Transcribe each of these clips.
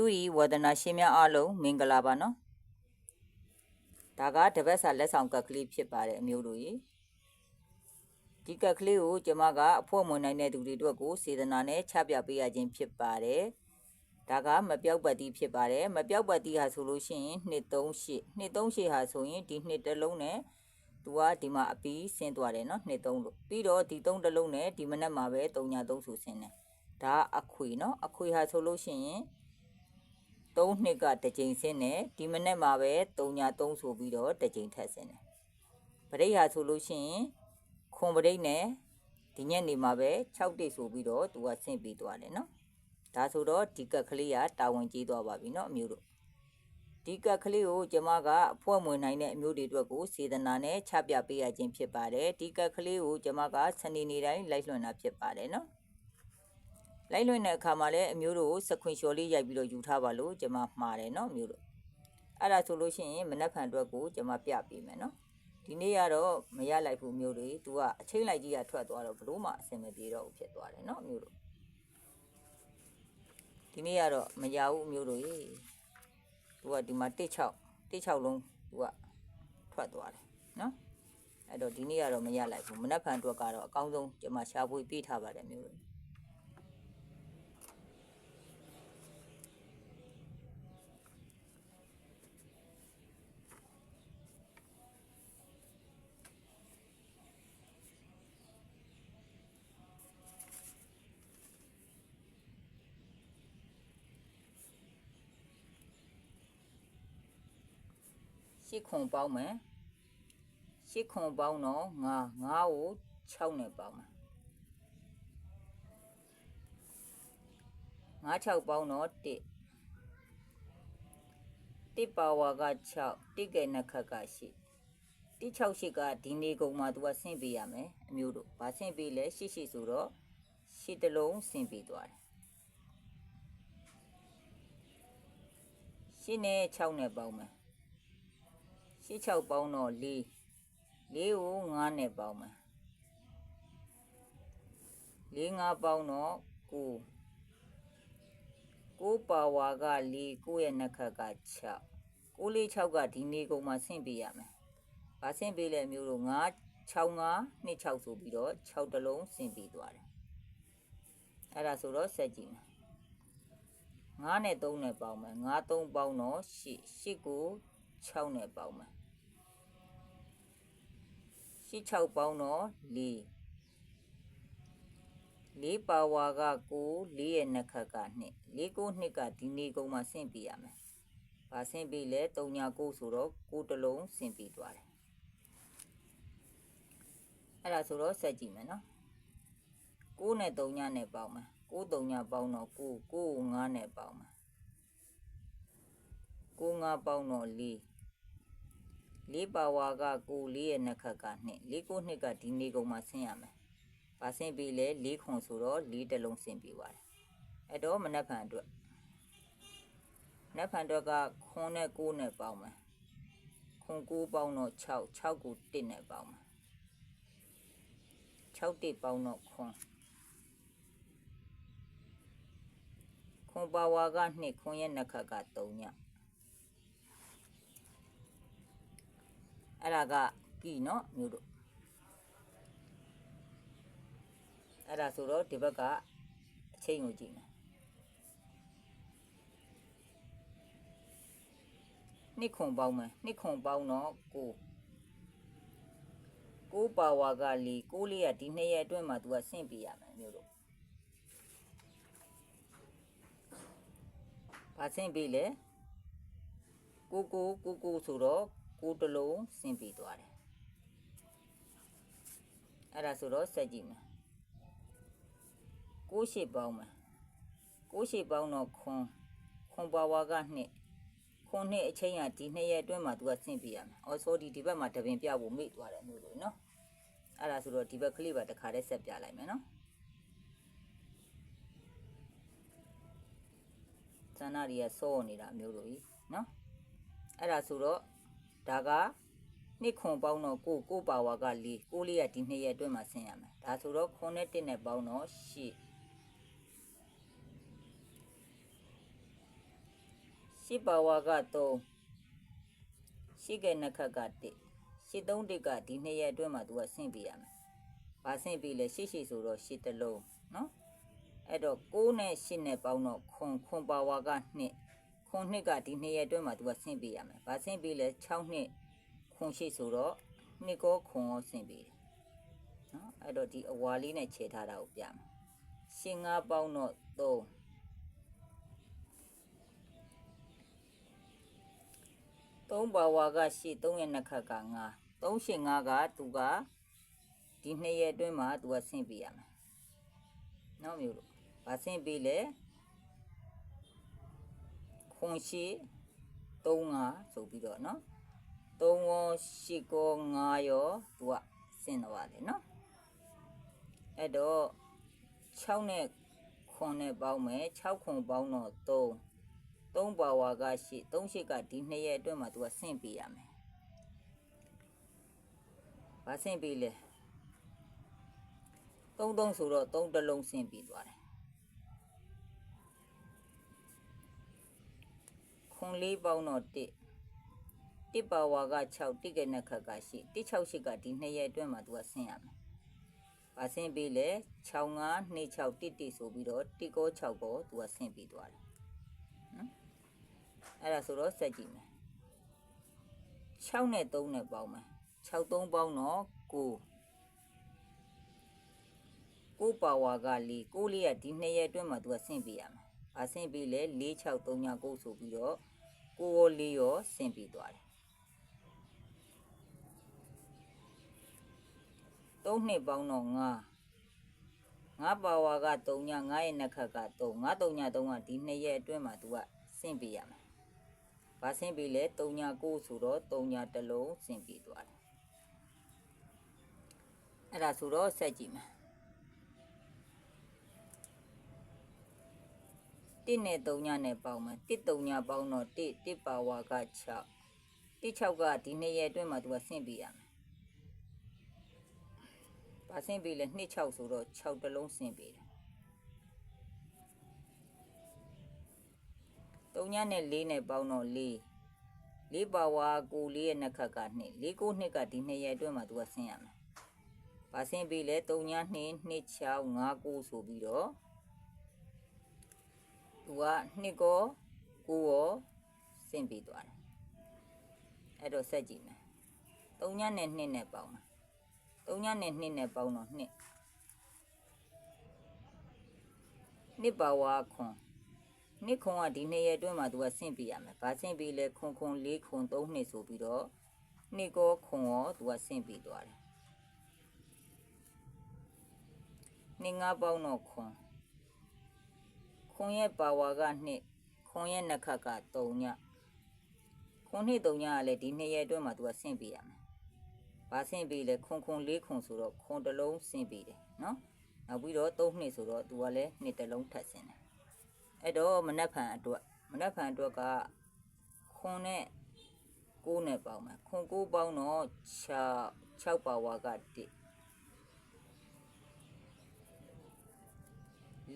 တူရီဝဒနာရှင်များအားလုံးမင်္ဂလာပါနော်ဒါကတပတ်စာလက်ဆောင်ကတ်ကလေးဖြစ်ပါတယ်အမျိုးတို့ရေဒီကတ်ကလေးကိုကျမကအဖို့မွန်နိုင်တဲ့သူတွေအတွက်ကိုစေတနာနဲ့ချပြပေးရခြင်းဖြစ်ပါတယ်ဒါကမပြောက်ပတ်တီးဖြစ်ပါတယ်မပြောက်ပတ်တီးဟာဆိုလို့ရှိရင်238 238ဟာဆိုရင်ဒီနှစ်တစ်လုံးနဲ့သူကဒီမှာအပီးဆင်းသွားတယ်နော်နှစ်သုံးလို့ပြီးတော့ဒီသုံးတစ်လုံးနဲ့ဒီမနက်မှာပဲ3ည3ဆိုဆင်းတယ်ဒါအခွေနော်အခွေဟာဆိုလို့ရှိရင် 3နှစ်ကတစ်ကြိမ်ဆင်းတယ်ဒီမနေ့မှာပဲ3ည3ဆိုပြီးတော့တစ်ကြိမ်ထပ်ဆင်းတယ်ပရိတ်ဟာဆိုလို့ရှိရင်ခွန်ပရိတ်နဲ့ဒီညနေမှာပဲ6တိတ်ဆိုပြီးတော့သူကဆင့်ပြီးသွားတယ်နော်ဒါဆိုတော့ဒီကက်ကလေးကတာဝန်ကြီးသွားပါပြီနော်အမျိုးတို့ဒီကက်ကလေးကိုကျမကအဖွဲ့မွေနိုင်တဲ့အမျိုးတွေအတွက်ကိုစေတနာနဲ့ချပြပေးရခြင်းဖြစ်ပါတယ်ဒီကက်ကလေးကိုကျမကစနေနေ့တိုင်းလိုက်လွှင့်တာဖြစ်ပါတယ်နော် လိုက်လွင့်တဲ့အခါမှာလည်းအမျိုးတို့ကိုစခွင်လျှော်လေးရိုက်ပြီးတော့ယူထားပါလို့ကျွန်မမှားတယ်နော်အမျိုးတို့အဲ့ဒါဆိုလို့ရှိရင်မနက်ဖြန်အတွက်ကိုကျွန်မပြပေးမယ်နော်ဒီနေ့ကတော့မရလိုက်ဘူးမျိုးတွေသူကအချိန်လိုက်ကြီးကထွက်သွားတော့ဘလို့မှအဆင်မပြေတော့ဘူးဖြစ်သွားတယ်နော်မျိုးတို့ဒီနေ့ကတော့မရဘူးမျိုးတို့ရေသူကဒီမှာတစ်ချောက်တစ်ချောက်လုံးသူကထွက်သွားတယ်နော်အဲ့တော့ဒီနေ့ကတော့မရလိုက်ဘူးမနက်ဖြန်အတွက်ကတော့အကောင်းဆုံးကျွန်မရှာဖွေပြေးထားပါတယ်မျိုးတို့ ရှစ်ခွန်ပေါင်းမယ်ရှစ်ခွန်ပေါင်းတော့ငါငါကို6နဲ့ပေါင်းမယ်ငါ6ပေါင်းတော့1 1ပါဝါက6တိကဲနှစ်ခက်က8တိ6ရှိကဒီနေကုန်မှာ तू ကဆင့်ပေးရမယ်အမျိုးတို့ဗာဆင့်ပေးလဲရှိရှိဆိုတော့ရှစ်တလုံးဆင့်ပေးသွားတယ်ရှစ်နဲ့6နဲ့ပေါင်းမယ်ရှစ် 6ပေါင်းတော့4 4ကို9နဲ့ပေါင်းမယ်4 5ပေါင်းတော့9 9ပါဝါက4 9ရဲ့နှစ်ခက်က6 9 4 6ကဒီနေကုန်မှာဆင့်ပေးရမယ်။ဘာဆင့်ပေးလဲမျိုးတို့9 6 5 2 6ဆိုပြီးတော့6တလုံးဆင့်ပေးသွားတယ်။အဲ့ဒါဆိုတော့ဆက်ကြည့်မယ်။9နဲ့3နဲ့ပေါင်းမယ်။9 3ပေါင်းတော့8 8ကို6နဲ့ပေါင်းမယ်။ ရှစ်6ပေါင်းတော့4 4ပါဝါက9 4ရဲ့နှစ်ခက်က2 4 9 2ကဒီနေကုန်မှာဆင့်ပြရမယ်။ဘာဆင့်ပြလဲ3ညာ9ဆိုတော့9တလုံးဆင့်ပြသွားတယ်။အဲ့ဒါဆိုတော့ဆက်ကြည့်မယ်နော်။9နဲ့3ညာနဲ့ပေါင်းမယ်။9 3ညာပေါင်းတော့9 9ကို9နဲ့ပေါင်းမယ်။9 5ပေါင်းတော့4 လေးပါဝါကကိုလေးရဲ့နှစ်ခက်ကနှစ်လေးကိုနှစ်ကဒီနေကုန်မှာဆင်းရမယ်။ဘာဆင်းပြီးလဲလေးခွန်ဆိုတော့လေးတလုံးဆင်းပြီးပါတယ်။အဲ့တော့မနက်ဖြန်အတွက်မနက်ဖြန်အတွက်ကခွန်နဲ့ကိုနဲ့ပေါင်းမယ်။ခွန်ကိုပေါင်းတော့6 6ကို1နဲ့ပေါင်းမယ်။6တစ်ပေါင်းတော့ခွန်ခွန်ပါဝါက2ခွန်ရဲ့နှစ်ခက်က3ည။ အဲ့ဒါကကီနော်မျိုးတို့အဲ့ဒါဆိုတော့ဒီဘက်ကအချိန်ကိုကြည့်မယ်နှစ်ခွန်ပေါင်းမယ်နှစ်ခွန်ပေါင်းတော့ကိုကိုပါဝါကလေးကိုလေးကဒီနှစ်ရက်အတွင်းမှာ तू ကဆင့်ပြရမယ်မျိုးတို့ဘာဆင့်ပြလဲကိုကိုကိုကိုဆိုတော့ ကိုတလုံးဆင်းပြီးသွားတယ်အဲ့ဒါဆိုတော့ဆက်ကြည့်မယ်ကိုရှိပေါင်းမယ်ကိုရှိပေါင်းတော့ခွန်ခွန်ပါဝါကနှစ်ခွန်နှစ်အချိန်ကဒီနှစ်ရက်အတွင်းမှာသူကဆင့်ပြရမယ်အော်ဆိုဒီဒီဘက်မှာတပင်ပြဖို့မိသွားတယ်မျိုးလို့နော်အဲ့ဒါဆိုတော့ဒီဘက်ကလေးပါတခါတည်းဆက်ပြလိုက်မယ်နော်ဇာနာရီကစောနေတာမျိုးလို့ကြီးနော်အဲ့ဒါဆိုတော့ ဒါကနှစ်ခွန်ပေါင်းတော့ကိုကိုပါဝါက၄ကိုလေးကဒီနှစ်ရက်အတွင်းမှာဆင်းရမယ်ဒါဆိုတော့ခွန်နဲ့တစ်နဲ့ပေါင်းတော့၈ရှစ်ပါဝါက3ရှိကဲနှစ်ခတ်က1ရှစ်သုံးတစ်ကဒီနှစ်ရက်အတွင်းမှာသူကဆင့်ပြရမယ်။ဘာဆင့်ပြလဲရှစ်ရှိဆိုတော့ရှစ်တစ်လုံးနော်။အဲ့တော့6နဲ့8နဲ့ပေါင်းတော့ခွန်ခွန်ပါဝါက2 ခွန်နှစ်ကဒီနှစ်ရက်အတွင်းမှာသူကဆင့်ပြရမယ်။ဘာဆင့်ပြလဲ6နှစ်ခွန်ရှိဆိုတော့နှစ်ကောခွန်ရောဆင့်ပြတယ်။နော်အဲ့တော့ဒီအဝါလေးနဲ့ခြေထားတာကိုပြမယ်။ရှင်း၅ပေါင်းတော့3 3ပါဝါကရှိ3ရဲ့နှစ်ခတ်က5 3ရှင်5ကသူကဒီနှစ်ရက်အတွင်းမှာသူကဆင့်ပြရမယ်။နောက်မျိုးလို့ဗာဆင့်ပြလဲ ခွန်ရှိ3 5ဆိုပြီးတော့နော်3ရောရှိကော5ရောသူကဆင့်တော့တယ်နော်အဲ့တော့6နဲ့ခွန်နဲ့ပေါင်းမယ်6ခွန်ပေါင်းတော့3 3ပါဝါကရှိ3ရှိကဒီနှစ်ရက်အတွင်းမှာသူကဆင့်ပေးရမယ်။ဘာဆင့်ပေးလဲ။3 3ဆိုတော့3တစ်လုံးဆင့်ပေးသွားတယ်။ ခွန်လေးပေါင်းတော့1 1ပါဝါက6တိကနဲ့ခက်ကရှိ1 6ရှိကဒီနှစ်ရက်အတွင်းမှာသူကဆင့်ရမယ်။ဘာဆင့်ပေးလဲ6 5 2 6 1 1ဆိုပြီးတော့1ကို6ကိုသူကဆင့်ပေးသွားတယ်။နော်အဲ့ဒါဆိုတော့ဆက်ကြည့်မယ်6နဲ့3နဲ့ပေါင်းမယ်6 3ပေါင်းတော့9 9ပါဝါက4 9လေးကဒီနှစ်ရက်အတွင်းမှာသူကဆင့်ပြရမ ယ်။ဘာဆင့်ပြလဲ4 6 3ည9ဆိုပြီးတော့9ရော4ရောဆင့်ပြသွားတယ်။3နှစ်ပေါင်းတော့9 9ပါဝါက3ည9ရဲ့နှစ်ခတ်က3 9 3ည3ကဒီနှစ်ရက်အတွင်းမှာသူကဆင့်ပြရမယ်။ဘာဆင့်ပြလဲ3ည9ဆိုတော့3ညတစ်လုံးဆင့်ပြသွားတယ်။အဲ့ဒါဆိုတော့ဆက်ကြည့်မယ်။ 1နဲ့3ညနဲ့ပေါင်းမယ်1 3ညပေါင်းတော့1 1ပါဝါက6 1 6ကဒီနှစ်ရက်အတွင်းမှာသူကဆင့်ပြရမယ်။ဘာဆင့်ပြလဲ2 6ဆိုတော့6တစ်လုံးဆင့်ပြတယ်။3ညနဲ့4နဲ့ပေါင်းတော့4 4ပါဝါကို4ရဲ့နှစ်ခတ်က2 4 9နှစ်ကဒီနှစ်ရက်အတွင်းမှာသူကဆင်းရမယ်။ဘာဆင်းပြီးလဲ3ည2 2 6 5 9ဆိုပြီးတော့ သူက2ကော9ရောဆင်းပြီးသွားတယ်။အဲ့တော့ဆက်ကြည့်မယ်။3ညနဲ့2နဲ့ပေါင်းမယ်။3ညနဲ့2နဲ့ပေါင်းတော့2 2ပါဝါခွန်နှစ်ခွန်ကဒီနှစ်ရက်အတွင်းမှာသူကဆင့်ပြရမယ်။ဘာဆင့်ပြလဲခွန်ခွန်၄ခွန်၃နှစ်ဆိုပြီးတော့နှစ်ကောခွန်ရောသူကဆင့်ပြသွားတယ်။နှစ်ငါးပေါင်းတော့ခွန် ခွန်ရဲ့ပါဝါကနှစ်ခွန်ရဲ့နှစ်ခတ်က3ညခွန်နှစ်3ညကလည်းဒီနှစ်ရက်အတွင်းမှာသူကဆင့်ပြရမယ်။ဘာဆင့်ပြလဲခွန်ခွန်၄ခွန်ဆိုတော့ခွန်တစ်လုံးဆင့်ပြတယ်နော်။နောက်ပြီးတော့3နှစ်ဆိုတော့သူကလည်းနှစ်တစ်လုံးထပ်ဆင့်တယ်။အဲ့တော့မနက်ဖြန်အတွက်မနက်ဖြန်အတွက်ကခွန်နဲ့6နဲ့ပေါင်းမယ်ခွန်6ပေါင်းတော့6 6ပါဝါက1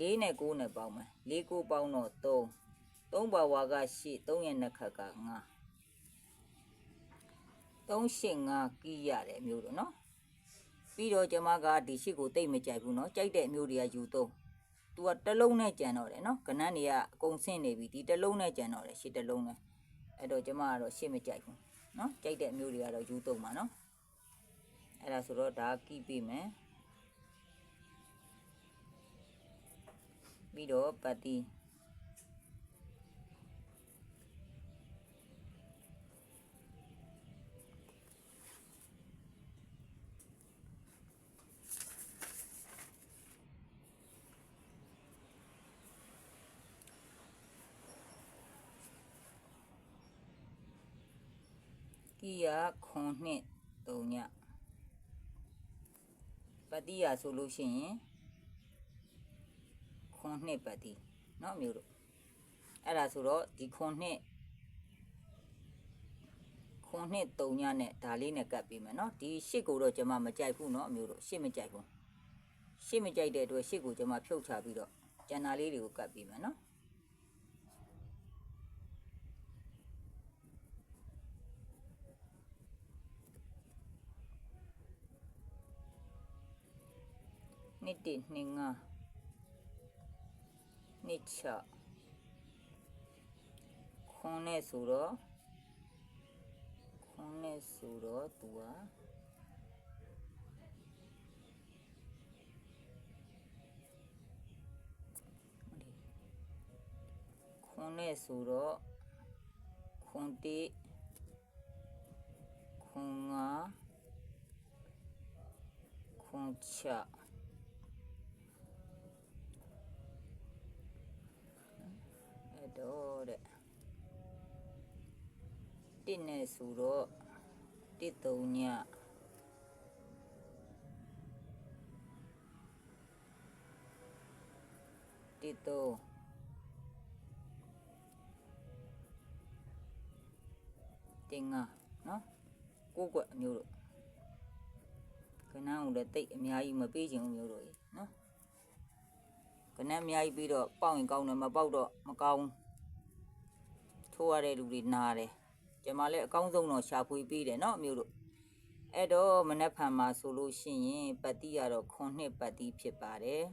4နဲ့9နဲ့ပေါင်းမယ်4 9ပေါင်းတော့3 3ပါဝါက8 3ရဲ့နှစ်ခတ်က9 385ကီးရတယ်မျိုးတော့နော်ပြီးတော့ကျမကဒီရှိကိုတိတ်မကြိုက်ဘူးနော်ကြိုက်တဲ့အမျိုးတွေကယူသုံးသူကတလုံးနဲ့ကြံတော့တယ်နော်ကနန်းတွေကအကုန်ဆင့်နေပြီဒီတလုံးနဲ့ကြံတော့တယ်ရှစ်တလုံးနဲ့အဲ့တော့ကျမကတော့ရှစ်မကြိုက်ဘူးနော်ကြိုက်တဲ့အမျိုးတွေကတော့ယူသုံးပါနော်အဲ့ဒါဆိုတော့ဒါကီးပေးမယ် ပြီးတော့ပတ်တီကီယာခွန်နှစ်၃ ခွန်နှစ်ပတ်သည်နော်မျိုးတို့အဲ့ဒါဆိုတော့ဒီခွန်နှစ်ခွန်နှစ်၃ညနဲ့ဒါလေးနဲ့ကတ်ပေးမယ်နော်ဒီရှစ်ကိုတော့ကျွန်မမကြိုက်ဘူးနော်အမျိုးတို့ရှစ်မကြိုက်ဘူးရှစ်မကြိုက်တဲ့အတွက်ရှစ်ကိုကျွန်မဖြုတ်ချပြီးတော့ကျန်တာလေးတွေကိုကတ်ပေးမယ်နော်နှစ်တနှစ်ငါး နှစ်ချခွန်နဲ့ဆိုတော့ခွန်နဲ့ဆိုတော့သူကခွန်နဲ့ဆိုတော့ခွန်တိခွန်ငါခွန်ချ တော့တဲ့တစ်နဲ့ဆိုတော့တစ်သုံးညတစ်သုံးတင်ငါနော်ကိုကွက်အမျိုးတို့ခဏအောင်လည်းတိတ်အများကြီးမပေးချင်ဘူးမျိုးတို့ကြီးနော်ခဏအများကြီးပြီးတော့ပေါက်ရင်ကောင်းတယ်မပေါက်တော့မကောင်း ထိုးရတဲ့လူတွေနားတယ်ကျမလည်းအကောင်းဆုံးတော့ရှာဖွေပေးတယ်နော်အမျိုးတို့အဲ့တော့မနက်ဖြန်မှာဆိုလို့ရှိရင်ပတ်တိကတော့ခွန်နှစ်ပတ်တိဖြစ်ပါတယ်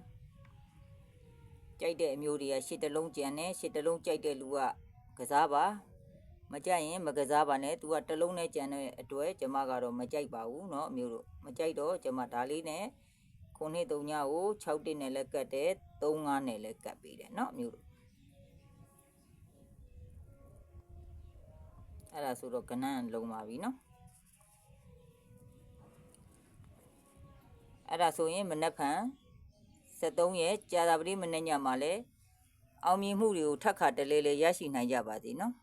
ကြိုက်တဲ့အမျိုးတွေကရှစ်တလုံးကြံတယ်ရှစ်တလုံးကြိုက်တဲ့လူကကစားပါ မကြိုက်ရင်မကစားပါနဲ့ तू ကတစ်လုံးနဲ့ကြံတဲ့အတွက်ကျမကတော့မကြိုက်ပါဘူးเนาะအမျိုးတို့မကြိုက်တော့ကျမဒါလေးနဲ့ခုနှစ်သုံးညကို6တစ်နဲ့လည်းကတ်တယ်3 5နဲ့လည်းကတ်ပေးတယ်เนาะအမျိုးတို့ အဲ့ဒါဆိုတော့ကနန်းလုံပါပြီနော်အဲ့ဒါဆိုရင်မနက်ဖြန်73ရက်ကြာသပတေးမနေ့ညမှာလဲအောင်မြင်မှုတွေကိုထပ်ခါတလဲလဲရရှိနိုင်ကြပါစေနော်